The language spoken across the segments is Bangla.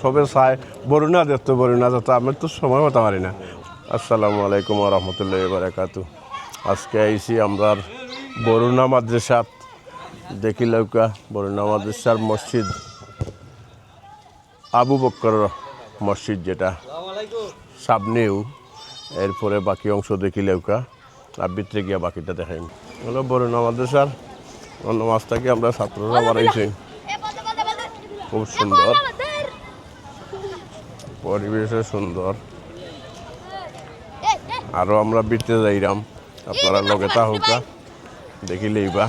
সবে চাই বরুণা দেখতো বরুণা যত আমি তো সময় হতে পারি না। আসসালামু আলাইকুম রহমতুল্লাহ বারাকাতু আজকে আইছি আমরা বরুণা মাদ্রাসাত দেখি লৌকা বরুণা মাদ্রাসার মসজিদ। আবু বক্কর মসজিদ যেটা। সামনেও। এরপরে বাকি অংশ দেখি লৌকা। আর ভিতরে গিয়া বাকিটা দেখাই হলো বরুণা মাদ্রাসার অন্য মাছটাকে আমরা ছাত্ররা বাড়াইছি খুব সুন্দর। পরিবেশে সুন্দর। আরও আমরা বৃত্তে যাইরাম। আপনারা লগে তাহুকা। দেখিলেই বা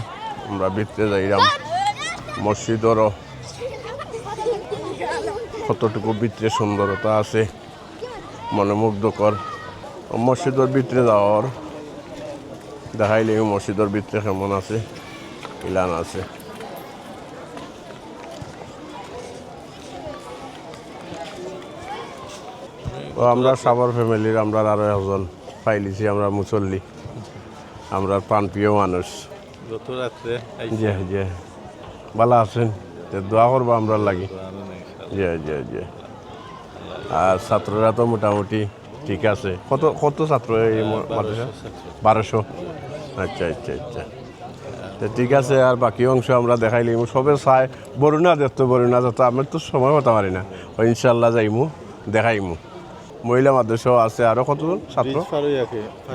আমরা বৃত্তে যাইরাম। মসজিদেরও কতটুকু ভিতরে সুন্দরতা আছে মনোমুগ্ধকর মসজিদের ভিতরে যাওয়ার দেখাইলে মসজিদের ভিতরে কেমন আছে ইলান আছে। ও আমরা সাবর ফ্যামিলির আমরা আরও একজন পাইলিছি আমরা মুসল্লি। আমরা প্রাণপ্রিয় মানুষ। গত রাত্রে জি জি। ভালো আছেন? দোয়া করব আমরা লাগি। জি জি জি। আর ছাত্ররা তো মোটামুটি ঠিক আছে। কত কত ছাত্র এই মাদ্রাসা? বারোশো? আচ্ছা আচ্ছা আচ্ছা। ঠিক আছে আর বাকি অংশ আমরা দেখাই দেখাইলি সবে চাই বরুণা দেখতো বরুণা যত আমি তো সময় হতে পারি না। ইনশাল্লাহ যাইমু দেখাইমু। মহিলা মাদ্রাসাও আছে আরও কতজন? ছাত্র?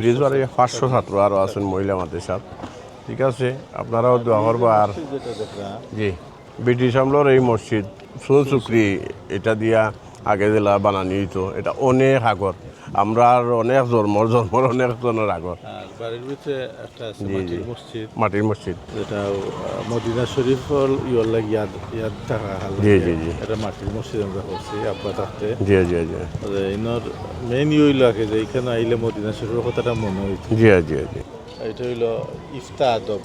ব্রিজ পাঁচশো ছাত্র আরও আছেন মহিলা মাদ্রাসার। ঠিক আছে আপনারাও দোয়া করব আর জি ব্রিটিশ আমলের এই মসজিদ সুন সুক্রি এটা দিয়া আগে জেলা বানানি হইতো এটা অনেক আগর আমরা আর অনেক জন্মর জন্মর অনেক জনের আগর বাড়ির ভিতরে একটা। মাটির মসজিদ। মাটির মসজিদ। যেটা মদিনা শরীফ ইয়র লাগে ইয়াদ ইয়াদ থাকা জি, জি, জি। এটা মাটির মসজিদ আমরা করছি আব্বা থাকতে। জি জি জি। ইনর ইয়ে আগে যে এখানে আইলে মদিনা শরীফের কথাটা মনে হইতো। জি জি জি। এটা হইল ইফতা আদব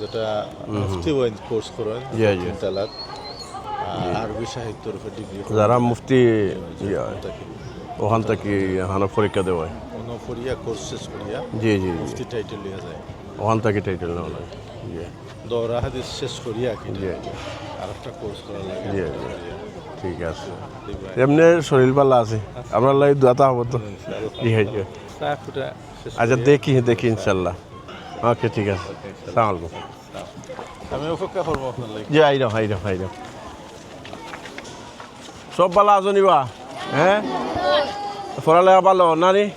যেটা মুফতি ওয়াইন কোর্স করেন। তালাত আরবি সাহিত্যের উপর ডিগ্রি যারা মুফতি ওখান থেকে এখানে পরীক্ষা দেওয়া হয়। কোর্স শেষ করিয়া জি জি মুফতি টাইটেল লিয়া যায়। ওখান থেকে টাইটেল নেওয়া লাগে জি। দৌড়া হাদিস শেষ করিয়া কি জি। আর একটা কোর্স করা লাগে। জি জি। ঠিক আছে। এমনি শরীর ভালো আছে। আপনার লাগে দোয়াতা হব তো। জি জি। আচ্ছা দেখি দেখি ইনশাল্লাহ। ওকে ঠিক আছে। সালাম আলাইকুম। আমি অপেক্ষা করব জি আইরাম আইরাম আইরাম সব ভালো আছো নিবা? হ্যাঁ? পড়ালেখা ভালো না নি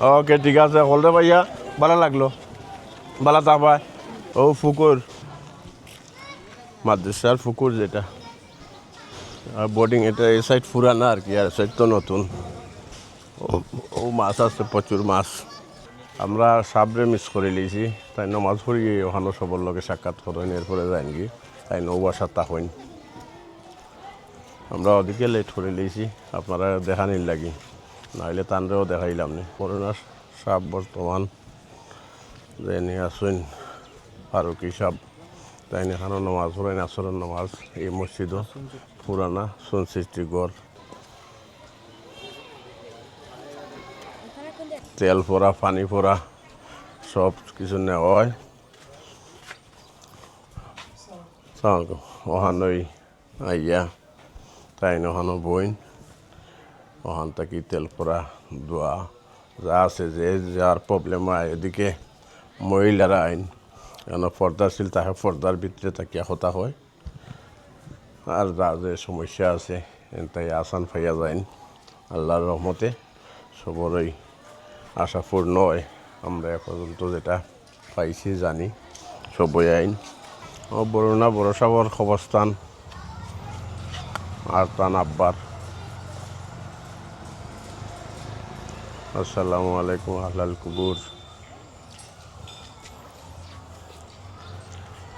ওকে, ঠিক আছে হলদে ভাইয়া ভালো লাগল। ভালো তা পায় ও, ফুকুর। মাদ্রাসার ফুকুর যেটা। আর বোর্ডিং এটা এই সাইড পুরানা আর কি, আর সাইড তো নতুন। ও- মাছ আছে, প্রচুর মাছ। আমরা সাবরে মিস করে লিয়েছি তাই নমাজ পড়ি, ওখানে সবর লগে সাক্ষাৎ করেন, এরপরে যাইন কি তাই নৌ বাসার তা হইন। আমরা ওদিকে লেট করে লিয়েছি আপনারা দেখা নিল লাগি। নাহলে তানরেও দেখাইলাম নি। করোনার সাপ বর্তমান যে নিয়ে আসুন ফারুকি সাপ তাই এখানে নমাজ পড়েন আসরের নমাজ, এই মসজিদও পুরানা সুনসৃষ্টি গড়। তেল পোড়া, পানি পোড়া, সব কিছু নেওয়া হয় ওখানই আইয়া তাই ওখানো বইন। ওখান থেকে তেল পোড়া দোয়া যা আছে যে যার প্রবলেম হয়, এদিকে মহিলারা আইন কেন পর্দাশীল তাকে পর্দার ভিতরে তাকিয়া হতা হয়। আর যা যে সমস্যা আছে তাই আসান ফাইয়া যাইন, আল্লাহর রহমতে। সবরই আশা পূর্ণ হয়। আমরা এ পর্যন্ত যেটা পাইছি, জানি, সবই আইন। ও বরুণা বড় সাবর অবস্থান আর তান আব্বার আসসালামু আলাইকুম আহলাল কুবুর।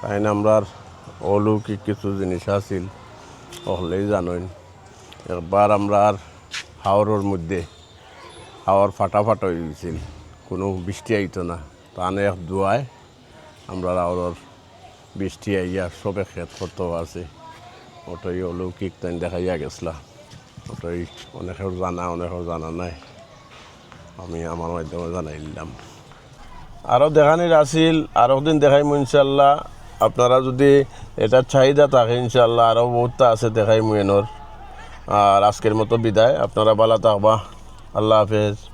তাই না আমরা অলৌকিক কিছু জিনিস আছিল হলেই জানেন একবার আমরা আর হাওড়ের মধ্যে হাওয়ার ফাটাফাট হয়ে গেছিল। কোনো বৃষ্টি আইতো না। টানে এক দোয়ায় আমরা আওয়ার বৃষ্টি আইয়া সবে খেত করতে আছে ওটাই অলৌকিক তাই দেখাইয়া গেছিলা। ওটাই অনেকের জানা অনেকের জানা নাই। আমি আমার মাধ্যমে জানাই দিলাম। আরও দেখানির আছিল আরও দিন দেখাইম ইনশাল্লাহ আপনারা যদি এটার চাহিদা থাকে ইনশাল্লাহ আরও বহুতটা আছে দেখাইম এনর। আর আজকের মতো বিদায়। আপনারা ভালো থাকবা। আল্লাহ হাফেজ।